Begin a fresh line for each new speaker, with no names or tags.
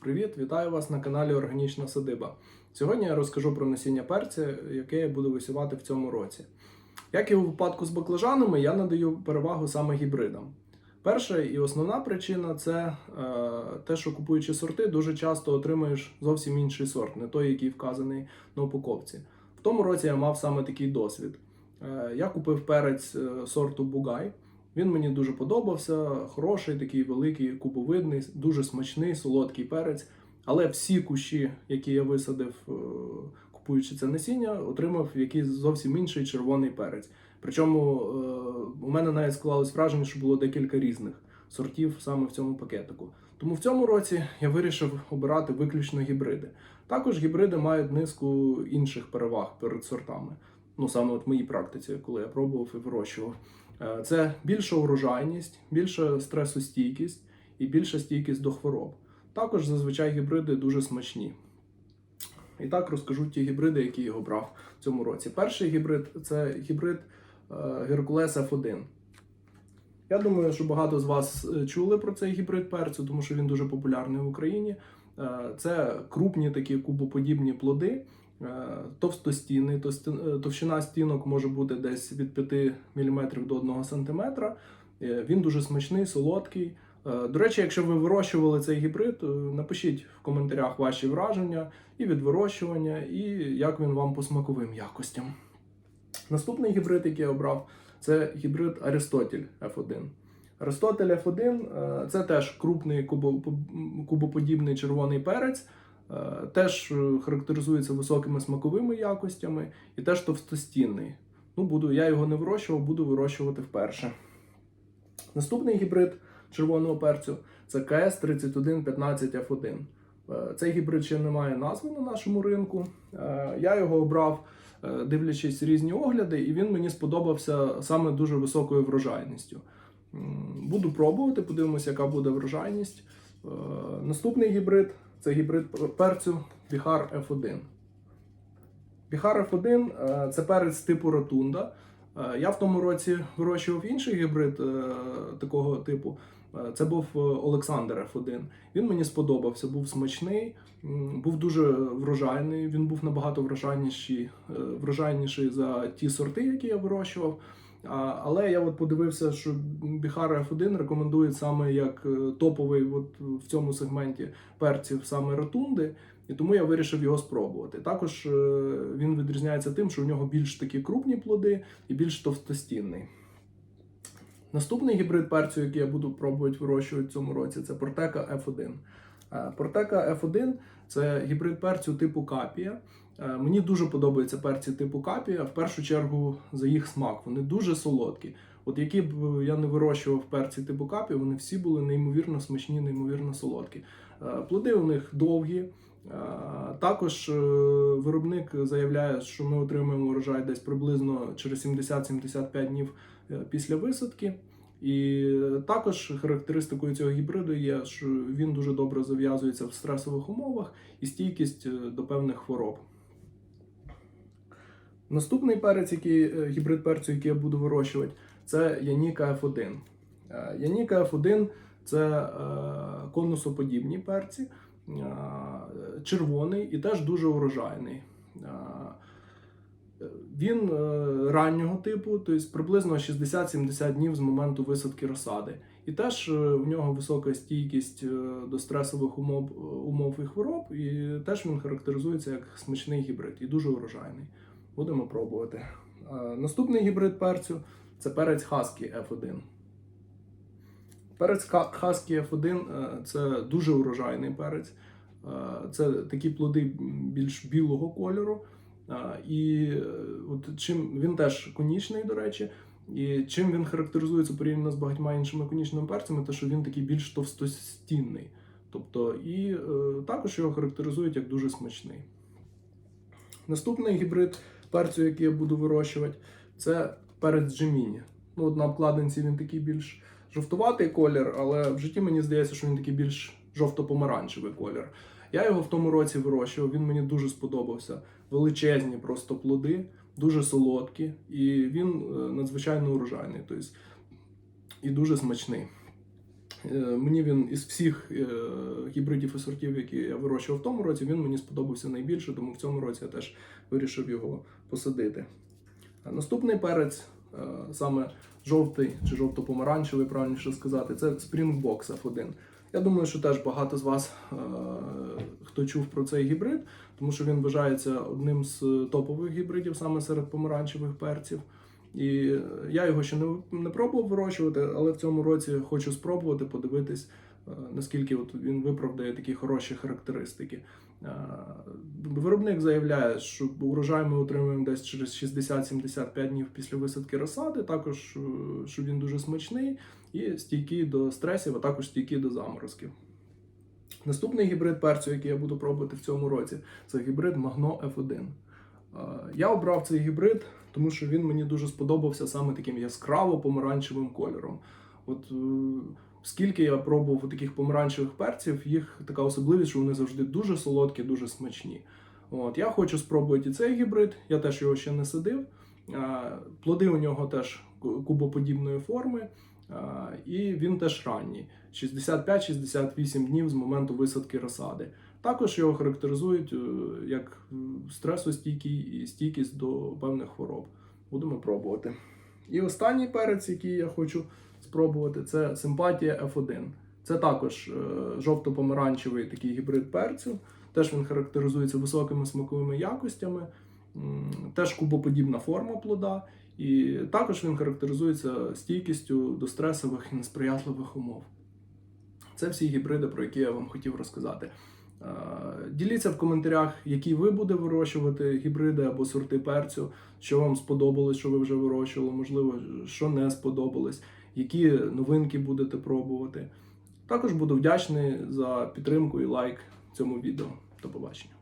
Привіт, вітаю вас на каналі Органічна Садиба. Сьогодні я розкажу про насіння перця, яке я буду висівати в цьому році. Як і у випадку з баклажанами, я надаю перевагу саме гібридам. Перша і основна причина це е, те, що купуючи сорти, дуже часто отримуєш зовсім інший сорт, не той, який вказаний на упаковці. В тому році я мав саме такий досвід. Е, я купив перець е, сорту Бугай. Він мені дуже подобався. Хороший, такий великий, кубовидний, дуже смачний, солодкий перець. Але всі кущі, які я висадив, е, купуючи це насіння, отримав якийсь зовсім інший червоний перець. Причому е, у мене навіть склалось враження, що було декілька різних сортів саме в цьому пакетику. Тому в цьому році я вирішив обирати виключно гібриди. Також гібриди мають низку інших переваг перед сортами. Ну саме от моїй практиці, коли я пробував і вирощував. Е, Це більша урожайність, більша стресостійкість і більша стійкість до хвороб. Також зазвичай гібриди дуже смачні. І так розкажу ті гібриди, які я обрав в цьому році. Перший гібрид це гібрид е, Hercules F1. Я думаю, що багато з вас е, чули про цей гібрид перцю, тому що він дуже популярний в Україні. Це крупні такі кубоподібні плоди, е, товстостінний, товсти- е, товщина стінок може бути десь від 5 мм до 1 см. Е, Він дуже смачний, солодкий. До речі, якщо ви вирощували цей гібрид, напишіть в коментарях ваші враження і від вирощування, і як він вам по смаковим якостям. Наступний гібрид, який я обрав, це гібрид Аристотель F1. Аристотель F1 е, це теж крупний кубоподібний червоний перець, теж е, характеризується високими смаковими якостями і теж товстостінний. Ну, буду, я його не вирощував, буду вирощувати вперше. Наступний гібрид червоного перцю це КС 3115 F1. Е, Цей гібрид ще не має назви на нашому ринку. Е, Я його обрав, е, дивлячись різні огляди, і він мені сподобався саме дуже високою врожайністю. Буду пробувати, подивимося, яка буде врожайність. Е, Наступний гібрид це гібрид перцю Біхар F1. Біхар F1 е, це перець типу ротунда. Е, Я в тому році вирощував інший гібрид е, такого типу. Це був Олександр F1. Він мені сподобався, був смачний, був дуже врожайний. Він був набагато врожайніший, врожайніший за ті сорти, які я вирощував. Але я от подивився, що Біхар F1 рекомендують саме як е, топовий от в цьому сегменті перців саме ротунди. І тому я вирішив його спробувати. Також е, він відрізняється тим, що в нього більш такі крупні плоди і більш товстостінний. Наступний гібрид перцю, який я буду пробувати вирощувати в цьому році, це Портека F1. Е, Портека F1 це гібрид перцю типу капія. Е, Мені дуже подобаються перці типу капія, в першу чергу за їх смак. Вони дуже солодкі. От які б я не вирощував перці типу капі, вони всі були неймовірно смачні, неймовірно солодкі. Е, Плоди у них довгі. Е, Також е, виробник заявляє, що ми отримуємо урожай десь приблизно через 70-75 днів е, після висадки. І також характеристикою цього гібриду є, що він дуже добре зав'язується в стресових умовах і стійкість е, до певних хвороб. Наступний перець, який е, гібрид перцю, який я буду вирощувати, це Яніка F1. Е, Яніка F1 це е, конусоподібні перці, червоний і теж дуже урожайний. Він раннього типу, тобто приблизно 60-70 днів з моменту висадки розсади. І теж в нього висока стійкість до стресових умов, умов і хвороб, і теж він характеризується як смачний гібрид і дуже урожайний. Будемо пробувати. Е, Наступний гібрид перцю це перець Husky F1. Перець Husky F1 е, це дуже урожайний перець. Е, Це такі плоди більш білого кольору. І от чим він теж конічний, до речі. І чим він характеризується порівняно з багатьма іншими конічними перцями, те, що він такий більш товстостінний. Тобто, і е, також його характеризують як дуже смачний. Наступний гібрид перцю, який я буду вирощувати, це перець Джеміні. Ну, от на обкладинці він такий більш жовтуватий колір, але в житті мені здається, що він такий більш жовто-помаранчевий колір. Я його в тому році вирощував, він мені дуже сподобався. Величезні просто плоди, дуже солодкі, і він е, надзвичайно урожайний, тобто і дуже смачний. Е, Мені він із всіх е, гібридів і сортів, які я вирощував в тому році, він мені сподобався найбільше, тому в цьому році я теж вирішив його посадити. Наступний перець, е, саме жовтий чи жовто-помаранчевий, правильніше сказати, це Springbox F1. Я думаю, що теж багато з вас, хто чув про цей гібрид, тому що він вважається одним з топових гібридів саме серед помаранчевих перців. І я його ще не, не пробував вирощувати, але в цьому році хочу спробувати подивитись, е, наскільки от він виправдає такі хороші характеристики. Е, Виробник заявляє, що урожай ми отримуємо десь через 60-75 днів після висадки розсади. Також е, що він дуже смачний і стійкий до стресів, а також стійкий до заморозків. Наступний гібрид перцю, який я буду пробувати в цьому році, це гібрид Magno F1. Е, Я обрав цей гібрид, тому що він мені дуже сподобався саме таким яскраво помаранчевим кольором. От е, скільки я пробував таких помаранчевих перців, їх така особливість, що вони завжди дуже солодкі, дуже смачні. От, я хочу спробувати і цей гібрид, я теж його ще не садив. Е, Плоди у нього теж кубоподібної форми, і він теж ранній 65-68 днів з моменту висадки розсади. Також його характеризують е, як стресостійкий і стійкість до певних хвороб. Будемо пробувати. І останній перець, який я хочу спробувати, це симпатія F1. Це також е, жовто-помаранчевий такий гібрид перцю. Теж він характеризується високими смаковими якостями, теж кубоподібна форма плода. І також він характеризується стійкістю до стресових і несприятливих умов. Це всі гібриди, про які я вам хотів розказати. Е, Діліться в коментарях, які ви будете вирощувати гібриди або сорти перцю, що вам сподобалось, що ви вже вирощували, можливо, що не сподобалось, які новинки будете пробувати. Також буду вдячний за підтримку і лайк цьому відео. До побачення.